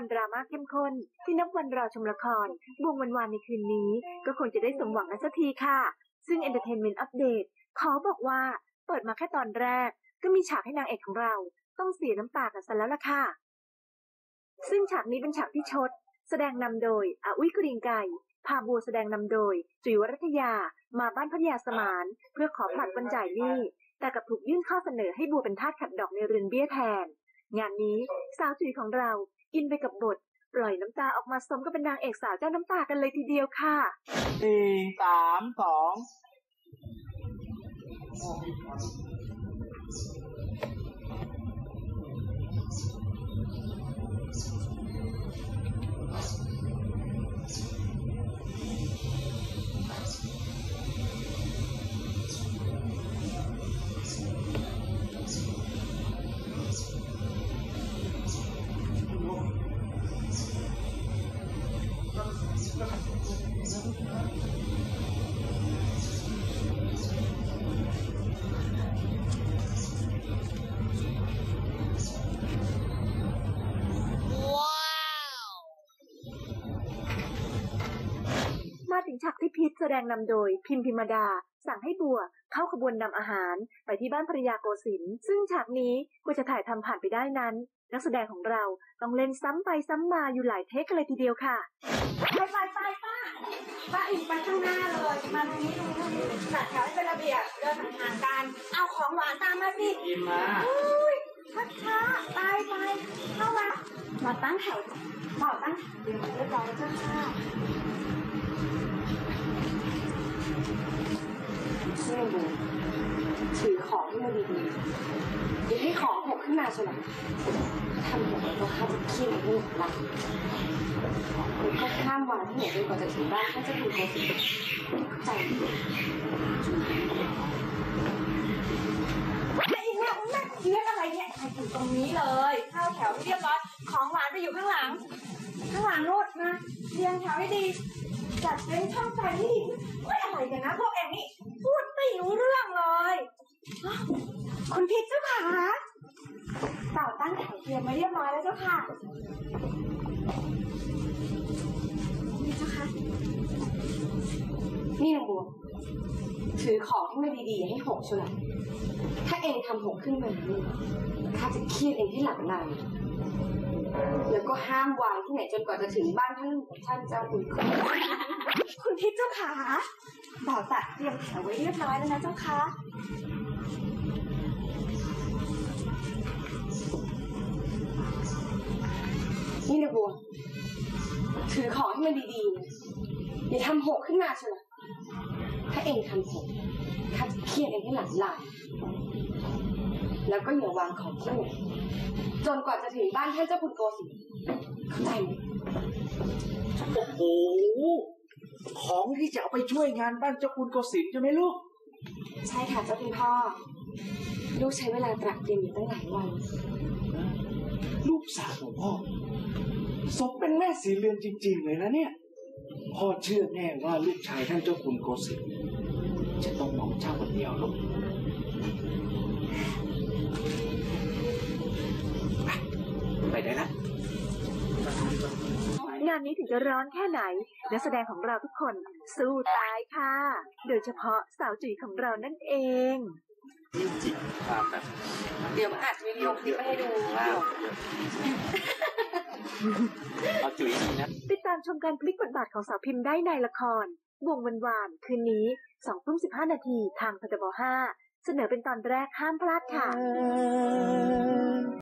รดราม่าเข้มข้น ที่นับวันรอชมละครบวงวันวานในคืนนี้ ก็คงจะได้สมหวังกันสักทีค่ะ ซึ่ง Entertainment Update ขอบอกว่าเปิดมาแค่ตอนแรก ก็มีฉากให้นางเอกของเราต้องเสียน้ำตากันซะแล้วล่ะค่ะ ซึ่งฉากนี้เป็นฉากที่ชด แสดงนำโดยอาอุ้ยกรีงไก่ พาบัวแสดงนำโดย จุ๋ยวรัตยา มาบ้านพัทยาสมาน เพื่อขอผลัดวันจ่ายหนี้แต่กับถูกยื่นข้อเสนอให้บัวเป็นทาสขัดดอกในเรือนเบี้ยแทน งานนี้สาวจุ๋ยของเรา อินไปกับบท ปล่อยน้ำตาออกมาสมกับเป็นนางเอกสาวเจ้าน้ำตากันเลยทีเดียวค่ะสี่สามสอง ถึงฉากที่พีทแสดงนำโดยพิมพิมดา สั่งให้บัวเข้าขบวนนำอาหารไปที่บ้านภรรยาโกศินทร์ซึ่งฉากนี้กว่าจะถ่ายทำผ่านไปได้นั้น นักแสดงของเราต้องเล่นซ้ำไปซ้ำมาอยู่หลายเทคกันเลยทีเดียวค่ะไปไปไปป้าป้าอินไปข้างหน้าเลยมาทางนี้ตรงนี้ตรงนี้จัดแถวให้เป็นระเบียบเดินห่างๆกันเอาของหวานตามมาสิกินมาอุ้ยช้าช้าๆไปไปเข้ามามาตั้งแถวต่อตั้งแถวเรียบเรียบร้อยแล้วเจ้าค่ะ นี่บูถือ ของให้มันดีๆอย่าให้ของหกขึ้นมาใช่ไหมทำหกแล้วก็ข้าจะขี้มันให้หมดลังแล้วก็ข้ามวันที่ไหนจนกว่าจะถึงบ้านถ้าจะถูกเขาสิเข้าใจไหมไอ้เนี่ยแม่เรียกอะไรเนี่ยไปถึงตรงนี้เลยเข้าแถวให้เรียบร้อย ของหวานไปอยู่ข้างหลัง ข้างหลังโนดนะเรียงแถวให้ดีจัดเป็นช่องไฟให้ดีเฮ้ยอะไรกันนะพวกเองนี่พูดไม่รู้เรื่องเลย คุณพิษเจ้าขาเต่าตั้งแถวเตรียมไว้เรียบร้อยแล้วเจ้าค่ะนี่เจ้าค่ะนี่นางบัวถือของให้มันดีๆอย่าให้หกช่ไหมถ้าเองทำหกขึ้นมาข้าจะเครียดเองให้หลับในแล้วก็ห้ามวางที่ไหนจนกว่าจะถึงบ้านท่านท่านเจ้าคุณคุณพิษเจ้าขาบ่าวตัดเตรียมแถวไว้เรียบร้อยแล้วนะเจ้าค่ะ ถือของให้มันดีๆนะอย่าทำหกขึ้นมาเชียวนะถ้าเองทำหกข้าจะเครียดเองให้หลับไหลแล้วก็อย่าวางของที่ไหนจนกว่าจะถึงบ้านท่านเจ้าคุณโกศินทร์เข้าใจไหมโอ้โหของที่จะเอาไปช่วยงานบ้านเจ้าคุณโกศินทร์ใช่ไหมลูก ใช่ค่ะเจ้าคุณพ่อ ลูกใช้เวลาตรักเตรียมอยู่ตั้งหลายวัน ลูกสาวของพ่อ สมเป็นแม่สีเรือนจริง ๆ เลยนะเนี่ยพ่อเชื่อแน่ว่าลูกชายท่านเจ้าคุณโกศิจะต้องมองเจ้าคนเดียวลูกไปได้ละงานนี้ถึงจะร้อนแค่ไหน นักแสดงของเราทุกคนสู้ตายค่ะ โดยเฉพาะสาวจุ๋ยของเรานั่นเองจิกครับแบบเดี๋ยวมาอัดวิดีโอคลิปมาให้ดูว่า เอาจุ๋ยดีนะ ติดตามชมการพลิกบทบาทของสาวพิมพ์ได้ในละคร วงวันวาน คืนนี้2ทุ่ม15นาทีทางพทบ5เสนอเป็นตอนแรกห้ามพลาดค่ะ